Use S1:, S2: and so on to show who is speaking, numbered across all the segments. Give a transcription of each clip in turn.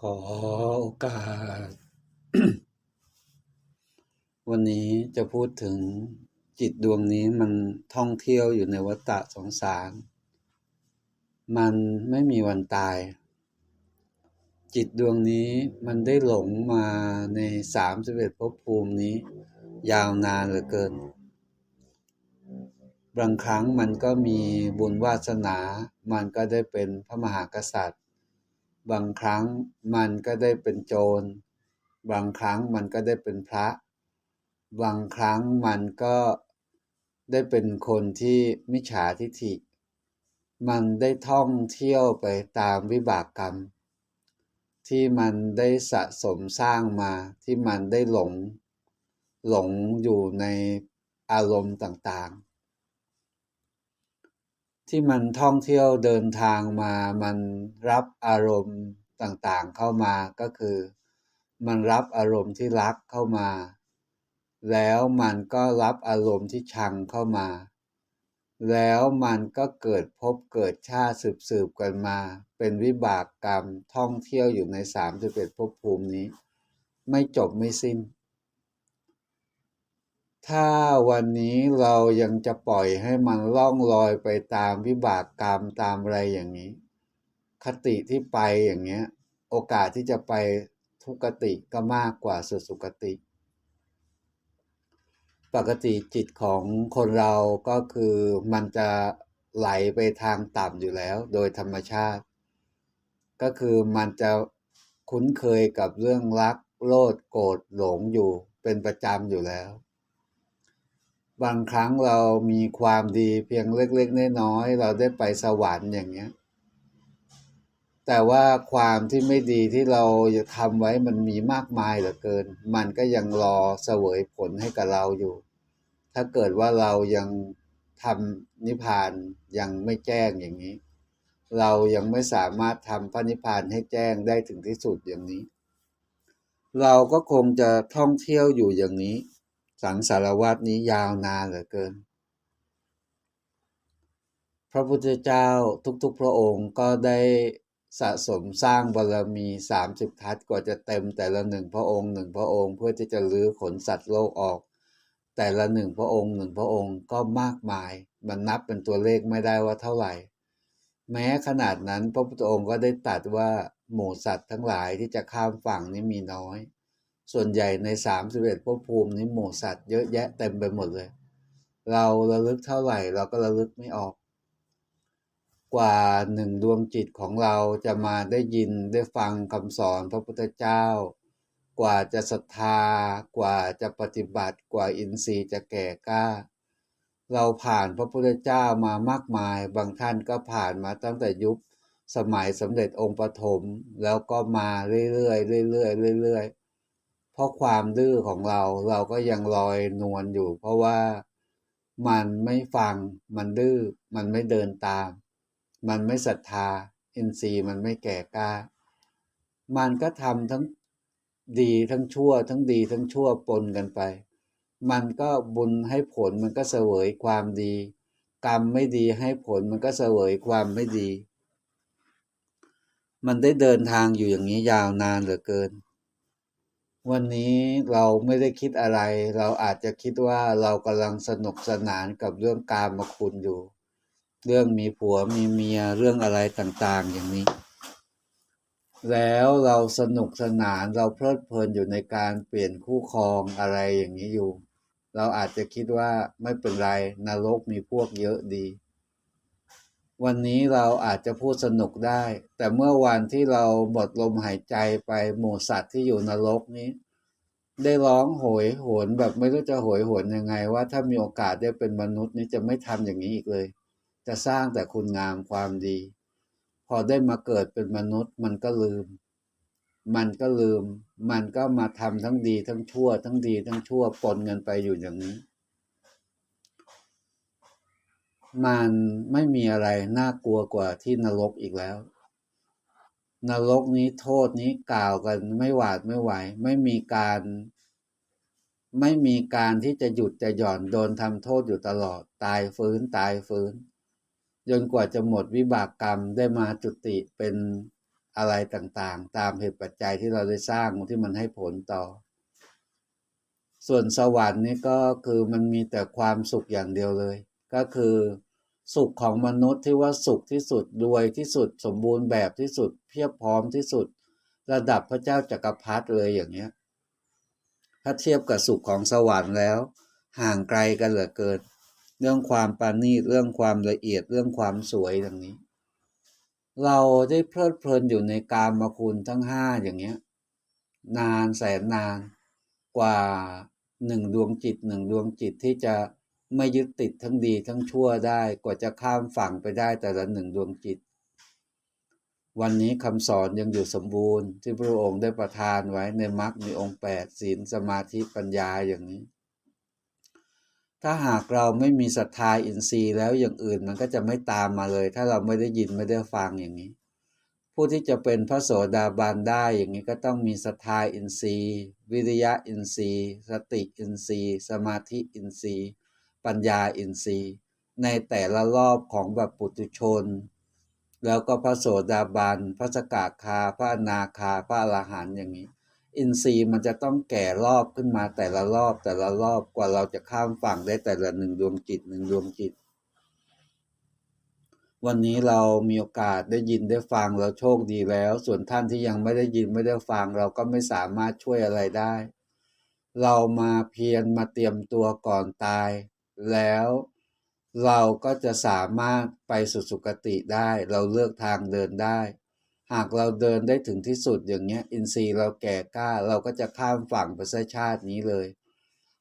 S1: ขอโอกาส วันนี้จะพูดถึงจิตดวงนี้มันท่องเที่ยวอยู่ในวัฏสงสาร มันไม่มีวันตาย จิตดวงนี้มันได้หลงมาในสามสิบเอ็ดภพภูมินี้ ยาวนานเหลือเกิน บางครั้งมันก็มีบุญวาสนา มันก็ได้เป็นพระมหากษัตริย์ บางครั้งมันก็ได้เป็นโจร บางครั้งมันก็ได้เป็นพระ บางครั้งมันก็ได้เป็นคนที่มิจฉาทิฐิ มันได้ท่องเที่ยวไปตามวิบากกรรม ที่มันได้สะสมสร้างมาที่มันได้หลง หลงอยู่ในอารมณ์ต่างๆ ที่มันท่องเที่ยวเดินทางมา มันรับอารมณ์ต่างๆเข้ามาก็คือ มันรับอารมณ์ที่รักเข้ามา แล้วมันก็รับอารมณ์ที่ชังเข้ามา แล้วมันก็เกิดพบเกิดชาติสืบสืบกันมา เป็นวิบากกรรมท่องเที่ยวอยู่ในสามสิบเอ็ดภพภูมินี้ ไม่จบไม่สิ้น ถ้าวันนี้เรายังจะปล่อยให้มันล่องลอยไปตามวิบากกรรมตามอะไรอย่างนี้ คติที่ไปอย่างเงี้ย โอกาสที่จะไปทุกติก็มากกว่าสุสุกติ ปกติจิตของคนเราก็คือมันจะไหลไปทางต่ำอยู่แล้ว โดยธรรมชาติ ก็คือมันจะคุ้นเคยกับเรื่องรักโลดโกรธหลงอยู่เป็นประจำอยู่แล้ว บางครั้งเรามีความดีเพียงเล็กๆน้อยๆเราได้ไปสวรรค์อย่างเงี้ย แต่ว่าความที่ไม่ดีที่เราทำไว้มันมีมากมายเหลือเกิน มันก็ยังรอเสวยผลให้กับเราอยู่ ถ้าเกิดว่าเรายังทำนิพพานยังไม่แจ้งอย่างนี้ เรายังไม่สามารถทำพระนิพพานให้แจ้งได้ถึงที่สุดอย่างนี้ เราก็คงจะท่องเที่ยวอยู่อย่างนี้ สังสารวัตนี้ยาวนานเหลือเกิน พระพุทธเจ้าทุกๆ พระองค์ก็ได้สะสมสร้างบารรมีสามสิบทัศกว่าจะเต็มแต่ละหนึ่งพระองค์หนึ่งพระองค์เพื่อที่จะลื้อขนสัตว์โลกออก แต่ละหนึ่งพระองค์หนึ่งพระองค์ก็มากมาย มันนับเป็นตัวเลขไม่ได้ว่าเท่าไหร่ แม้ขนาดนั้นพระพุทธองค์ก็ได้ตรัสว่าหมู่สัตว์ทั้งหลายที่จะข้ามฝั่งนี้มีน้อย ส่วนใหญ่ในสามสิบเอ็ดภพภูมินี้หมู่สัตว์เยอะแยะเต็มไปหมดเลย เราระลึกเท่าไหร่เราก็ระลึกไม่ออก กว่าหนึ่งดวงจิตของเราจะมาได้ยินได้ฟังคำสอนพระพุทธเจ้า กว่าจะศรัทธา กว่าจะปฏิบัติกว่าอินทรีย์จะแก่กล้า เราผ่านพระพุทธเจ้ามามากมาย บางท่านก็ผ่านมาตั้งแต่ยุคสมัยสมเด็จองค์ปฐมแล้วก็มาเรื่อยๆเรื่อยๆเรื่อยๆ เพราะความดื้อของเราเราก็ยังลอยนวลอยู่ เพราะว่ามันไม่ฟังมันดื้อมันไม่เดินตาม มันไม่ศรัทธา อินทรีย์มันไม่แก่กล้า มันก็ทำทั้งดีทั้งชั่ว ทั้งดีทั้งชั่วปนกันไป มันก็บุญให้ผลมันก็เสวยความดี กรรมไม่ดีให้ผลมันก็เสวยความไม่ดี มันได้เดินทางอยู่อย่างนี้ยาวนานเหลือเกิน วันนี้เราไม่ได้คิดอะไร เราอาจจะคิดว่าเรากำลังสนุกสนานกับเรื่องการมาคุณอยู่ เรื่องมีผัวมีเมียเรื่องอะไรต่างๆอย่างนี้ แล้วเราสนุกสนานเราเพลิดเพลินอยู่ในการเปลี่ยนคู่ครองอะไรอย่างนี้อยู่ เราอาจจะคิดว่าไม่เป็นไรนรกมีพวกเยอะดี วันนี้เราอาจจะพูดสนุกได้ แต่เมื่อวันที่เราหมดลมหายใจไปหมู่สัตว์ที่อยู่นรกนี้ ได้ร้องโหยโหวนแบบไม่รู้จะโหยโหวนยังไง ว่าถ้ามีโอกาสได้เป็นมนุษย์นี้จะไม่ทำอย่างนี้อีกเลย จะสร้างแต่คุณงามความดี พอได้มาเกิดเป็นมนุษย์มันก็ลืม มันก็ลืม มันก็มาทำทั้งดีทั้งชั่ว ทั้งดีทั้งชั่วปนกันไปอยู่อย่างนี้ มันไม่มีอะไรน่ากลัวกว่าที่นรกอีกแล้ว นรกนี้โทษนี้กล่าวกันไม่หวาดไม่ไหว ไม่มีการ ไม่มีการที่จะหยุดจะหย่อนโดนทำโทษอยู่ตลอด ตายฟื้นตายฟื้นจนกว่าจะหมดวิบากกรรมได้มาจุติเป็นอะไรต่างๆ ตามเหตุปัจจัยที่เราได้สร้างที่มันให้ผลต่อ ส่วนสวรรค์นี่ก็คือมันมีแต่ความสุขอย่างเดียวเลย ก็คือ สุขของมนุษย์ที่ว่าสุขที่สุดรวยที่สุดสมบูรณ์แบบที่สุด เพียบพร้อมที่สุด ระดับพระเจ้าจักรพรรดิเลยอย่างเนี้ย ถ้าเทียบกับสุขของสวรรค์แล้ว ห่างไกลกันเหลือเกิน เรื่องความปาณีเรื่องความละเอียดเรื่องความสวยอย่างนี้ เราได้เพลิดเพลินอยู่ในกามคุณทั้งห้าอย่างเงี้ย นานแสนนานกว่าหนึ่งดวงจิตหนึ่งดวงจิตที่จะ ไม่ยึดติดทั้งดีทั้งชั่วได้กว่าจะข้ามฝั่งไปได้แต่ละหนึ่งดวงจิต วันนี้คำสอนยังอยู่สมบูรณ์ ที่พระองค์ได้ประทานไว้ในมรรคมีองค์แปดศีลสมาธิปัญญาอย่างนี้ ถ้าหากเราไม่มีศรัทธาอินทรีย์แล้วอย่างอื่นมันก็จะไม่ตามมาเลย ถ้าเราไม่ได้ยินไม่ได้ฟังอย่างนี้ ผู้ที่จะเป็นพระโสดาบันได้อย่างนี้ก็ต้องมีศรัทธาอินทรีย์ วิริยะอินทรีย์ สติอินทรีย์ สมาธิอินทรีย์ ปัญญาอินทรีย์ ในแต่ละรอบของแบบปุถุชน แล้วก็พระโสดาบันพระสกาคา พระนาคา พระอรหันต์อย่างนี้ อินทรีย์มันจะต้องแก่รอบขึ้นมาแต่ละรอบแต่ละรอบกว่าเราจะข้ามฝั่งได้แต่ละหนึ่งดวงจิตหนึ่งดวงจิต วันนี้เรามีโอกาสได้ยินได้ฟังเราโชคดีแล้ว ส่วนท่านที่ยังไม่ได้ยินไม่ได้ฟังเราก็ไม่สามารถช่วยอะไรได้เรามาเพียรมาเตรียมตัวก่อนตาย แล้วเราก็จะสามารถไปสุสุคติได้ เราเลือกทางเดินได้ หากเราเดินได้ถึงที่สุดอย่างเงี้ย อินทรีย์เราแก่กล้า เราก็จะข้ามฝั่งไปซะชาตินี้เลย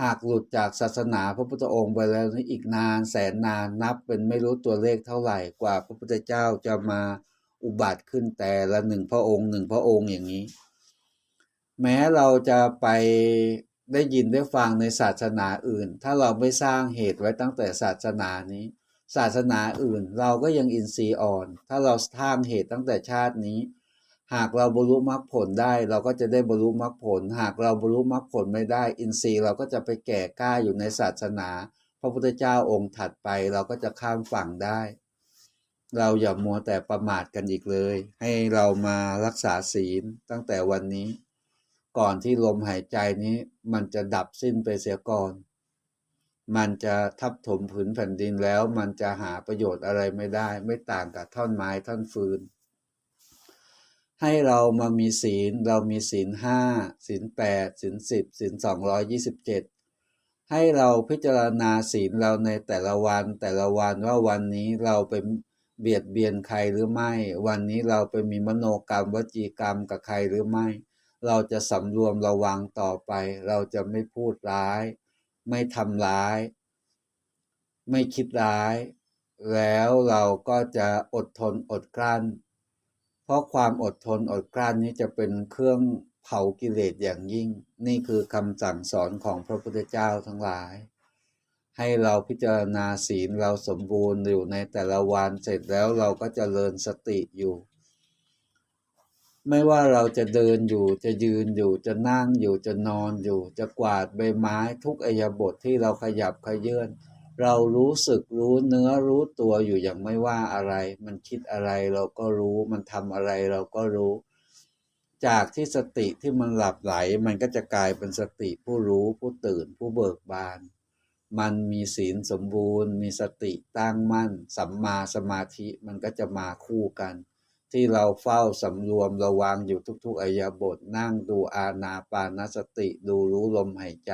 S1: หากหลุดจากศาสนาพระพุทธองค์ไปแล้วนี่อีกนานแสนนานนับเป็นไม่รู้ตัวเลขเท่าไหร่กว่าพระพุทธเจ้าจะมาอุบัติขึ้นแต่ละหนึ่งพระองค์หนึ่งพระองค์อย่างนี้ แม้เราจะไป ได้ยินได้ฟังในศาสนาอื่น ถ้าเราไม่สร้างเหตุไว้ตั้งแต่ศาสนานี้ ศาสนาอื่นเราก็ยังอินทรีย์อ่อน ถ้าเราสร้างเหตุตั้งแต่ชาตินี้ หากเราบรรลุมรรคผลได้ เราก็จะได้บรรลุมรรคผล หากเราบรรลุมรรคผลไม่ได้ อินทรีย์เราก็จะไปแก่กล้าอยู่ในศาสนา พระพุทธเจ้าองค์ถัดไปเราก็จะข้ามฝั่งได้ เราอย่ามัวแต่ประมาทกันอีกเลย ให้เรามารักษาศีลตั้งแต่วันนี้ ก่อนที่ลมหายใจนี้ มันจะดับสิ้นไปเสียก่อน มันจะทับถมผืนแผ่นดินแล้ว มันจะหาประโยชน์อะไรไม่ได้ ไม่ต่างกับท่อนไม้ท่อนฟืน ให้เรามามีศีล เรามีศีลห้าศีลแปดศีลสิบศีลสองร้อยยี่สิบเจ็ดให้เราพิจารณาศีลเราในแต่ละวัน แต่ละวันว่าวันนี้เราไปเบียดเบียนใครหรือไม่ วันนี้เราไปมีมโนกรรมวจีกรรมกับใครหรือไม่ เราจะสำรวมระวังต่อไป เราจะไม่พูดร้าย ไม่ทำร้าย ไม่คิดร้าย แล้วเราก็จะอดทนอดกลั้น เพราะความอดทนอดกลั้นนี้จะเป็นเครื่องเผากิเลสอย่างยิ่ง นี่คือคำสั่งสอนของพระพุทธเจ้าทั้งหลาย ให้เราพิจารณาศีลเราสมบูรณ์อยู่ในแต่ละวันเสร็จแล้วเราก็จเจริญสติอยู่ ไม่ว่าเราจะเดินอยู่จะยืนอยู่จะนั่งอยู่จะนอนอยู่ จะกวาดใบไม้ทุกอิริยบทที่เราขยับขยื่นเรารู้สึกรู้เนื้อรู้ตัวอยู่อย่างไม่ว่าอะไร มันคิดอะไรเราก็รู้มันทำอะไรเราก็รู้ จากที่สติที่มันหลับไหล มันก็จะกลายเป็นสติผู้รู้ผู้ตื่นผู้เบิกบาน มันมีศีลสมบูรณ์ มีสติตั้งมั่นสัมมาสมาธิมันก็จะมาคู่กัน ที่เราเฝ้าสำรวมระวังอยู่ทุกๆอายาบทนั่งดูอาณาปานสติ ดูรู้ลมหายใจ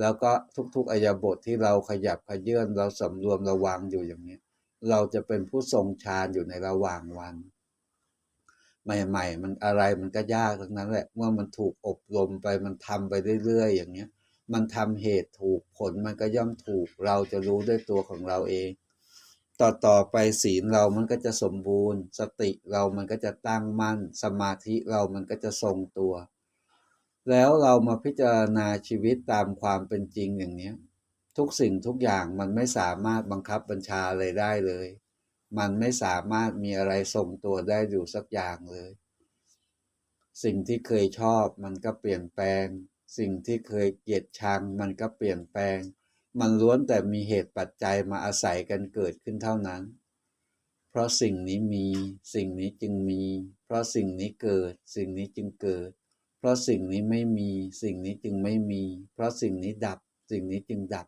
S1: แล้วก็ทุกๆอายาบทที่เราขยับขยื่นเราสำรวมระวังอยู่อย่างนี้ เราจะเป็นผู้ทรงฌานอยู่ในระหว่างวัน ใหม่ ๆ มันอะไรมันก็ยากทั้งนั้นแหละเมื่อมันถูกอบรมไปมันทำไปเรื่อยๆอย่างนี้มันทำเหตุถูกผลมันก็ย่อมถูก เราจะรู้ด้วยตัวของเราเอง ต่อต่อไปศีลเรามันก็จะสมบูรณ์ สติเรามันก็จะตั้งมั่น สมาธิเรามันก็จะทรงตัว แล้วเรามาพิจารณาชีวิตตามความเป็นจริงอย่างนี้ทุกสิ่งทุกอย่างมันไม่สามารถบังคับบัญชาอะไรได้เลย มันไม่สามารถมีอะไรทรงตัวได้อยู่สักอย่างเลย สิ่งที่เคยชอบมันก็เปลี่ยนแปลง สิ่งที่เคยเกลียดชังมันก็เปลี่ยนแปลง มันล้วนแต่มีเหตุปัจจัยมาอาศัยกันเกิดขึ้นเท่านั้น เพราะสิ่งนี้มีสิ่งนี้จึงมี เพราะสิ่งนี้เกิด สิ่งนี้จึงเกิด เพราะสิ่งนี้ไม่มีสิ่งนี้จึงไม่มี เพราะสิ่งนี้ดับ สิ่งนี้จึงดับ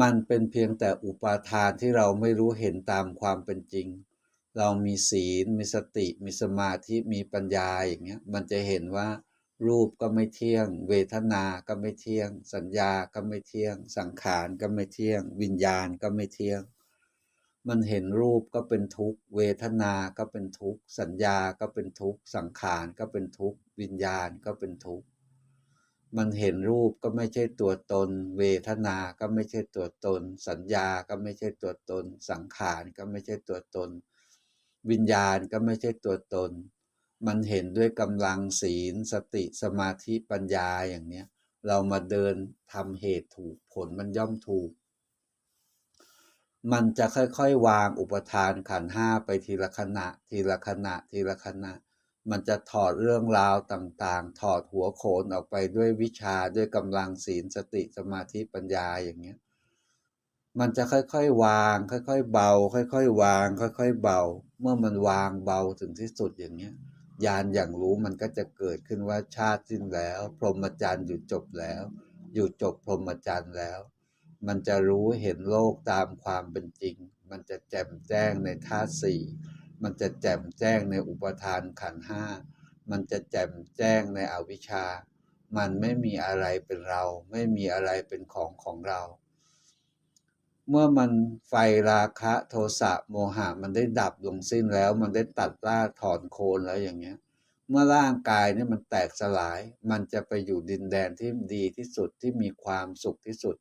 S1: มันเป็นเพียงแต่อุปาทานที่เราไม่รู้เห็นตามความเป็นจริง เรามีศีล มีสติ มีสมาธิ มีปัญญาอย่างเงี้ย มันจะเห็นว่า รูปก็ไม่เที่ยง เวทนา ก็ไม่เที่ยง สัญญา ก็ไม่เที่ยง สังขารก็ไม่เที่ยง วิญญาณก็ไม่เที่ยง มันเห็นรูปก็เป็นทุกข์ เวทนา ก็เป็นทุกข์ สัญญา ก็เป็นทุกข์ สังขาร ก็เป็นทุกข์ วิญญาณ ก็เป็นทุกข์ มันเห็นรูปก็ไม่ใช่ตัวตน เวทนา ก็ไม่ใช่ตัวตน สัญญา ก็ไม่ใช่ตัวตน สังขาร ก็ไม่ใช่ตัวตน วิญญาณ ก็ไม่ใช่ตัวตน มันเห็นด้วยกำลังศีลสติสมาธิปัญญาอย่างเนี้ย เรามาเดินทำเหตุถูกผลมันย่อมถูก มันจะค่อยๆ วางอุปทานขันห้าไปทีละขณะ ทีละขณะ ทีละขณะ มันจะถอดเรื่องราวต่างๆ ถอดหัวโขนออกไปด้วยวิชาด้วยกำลังศีลสติสมาธิปัญญาอย่างเงี้ย มันจะค่อยๆ วาง ค่อยๆ เบา ค่อยๆ วาง ค่อยๆ เบา เมื่อมันวางเบาถึงที่สุดอย่างเงี้ย ญาณอย่างรู้มันก็จะเกิดขึ้นว่าชาติสิ้นแล้ว พรหมจรรย์อยู่จบแล้ว อยู่จบพรหมจรรย์แล้ว มันจะรู้เห็นโลกตามความเป็นจริง มันจะแจ่มแจ้งในธาตุสี่มันจะแจ่มแจ้งในอุปทานขันห้ามันจะแจ่มแจ้งในอวิชชา มันไม่มีอะไรเป็นเรา ไม่มีอะไรเป็นของของเรา เมื่อมันไฟราคะโทสะโมหะมันได้ดับลงสิ้นแล้ว มันได้ตัดรากถอนโคนแล้วอย่างเงี้ย เมื่อร่างกายเนี่ยมันแตกสลาย มันจะไปอยู่ดินแดนที่ดีที่สุดที่มีความสุขที่สุด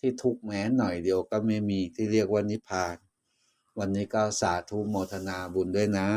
S1: ที่ทุกแม้หน่อยเดียวก็ไม่มีที่เรียกว่านิพพาน วันนี้ก็สาธุโมทนาบุญด้วยนะ